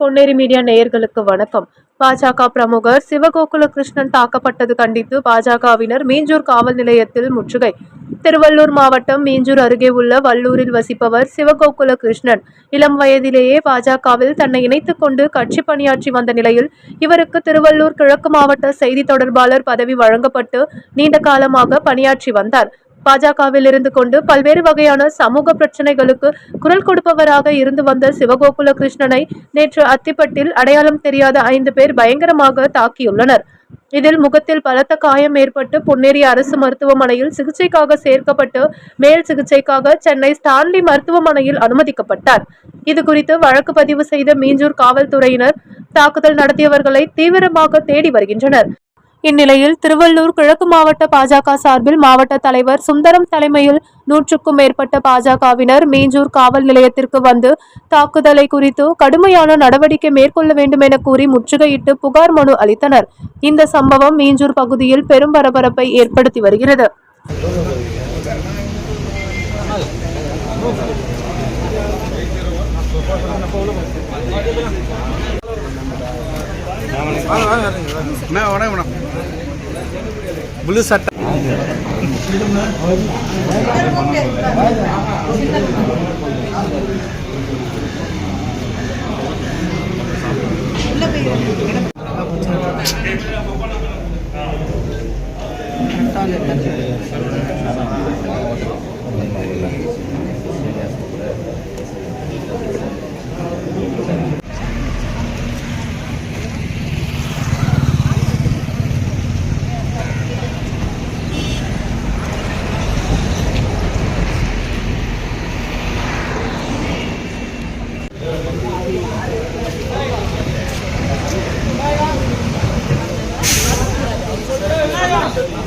Ponneri media நேயர்களுக்கு வணக்கம். பாஜக பிரமுகர் சிவகோகுல கிருஷ்ணன் தாக்கப்பட்டது கண்டித்து பாஜகவினர் மீஞ்சூர் காவல் நிலையத்தில் முற்றுகை. திருவள்ளூர் மாவட்டம் மீஞ்சூர் அருகே உள்ள வல்லூரில் வசிப்பவர் சிவகோகுல கிருஷ்ணன் இளம் வயதிலேயே பாஜகவில் தன்னை இணைத்துக் கொண்டு கட்சி பணியாற்றி வந்த நிலையில் இவருக்கு திருவள்ளூர் கிழக்கு மாவட்ட செய்தி தொடர்பாளர் பதவி வழங்கப்பட்டு நீண்ட காலமாக பணியாற்றி வந்தார். பாஜகவில் இருந்து கொண்டு பல்வேறு வகையான சமூக பிரச்சனைகளுக்கு குரல் கொடுப்பவராக இருந்து வந்த சிவகோகுல கிருஷ்ணனை நேற்று அத்திப்பட்டில் அடையாளம் தெரியாத ஐந்து பேர் பயங்கரமாக தாக்கியுள்ளனர். இதில் முகத்தில் பலத்த காயம் ஏற்பட்டு பொன்னேரி அரசு மருத்துவமனையில் சிகிச்சைக்காக சேர்க்கப்பட்டு மேல் சிகிச்சைக்காக சென்னை ஸ்டான்லி மருத்துவமனையில் அனுமதிக்கப்பட்டார். இது குறித்து வழக்கு பதிவு செய்த மீஞ்சூர் காவல்துறையினர் தாக்குதல் நடத்தியவர்களை தீவிரமாக தேடி வருகின்றனர். இந்நிலையில் திருவள்ளூர் கிழக்கு மாவட்ட பாஜக சார்பில் மாவட்ட தலைவர் சுந்தரம் தலைமையில் நூற்றுக்கும் மேற்பட்ட பாஜகவினர் மீஞ்சூர் காவல் நிலையத்திற்கு வந்து தாக்குதலை குறித்து கடுமையான நடவடிக்கை மேற்கொள்ள வேண்டும் என கூறி முற்றுகையிட்டு புகார் மனு அளித்தனர். இந்த சம்பவம் மீஞ்சூர் பகுதியில் பெரும் பரபரப்பை ஏற்படுத்தி வருகிறது. வணக்கம் புல்லு சட்டை. ਕਿੰਨਾ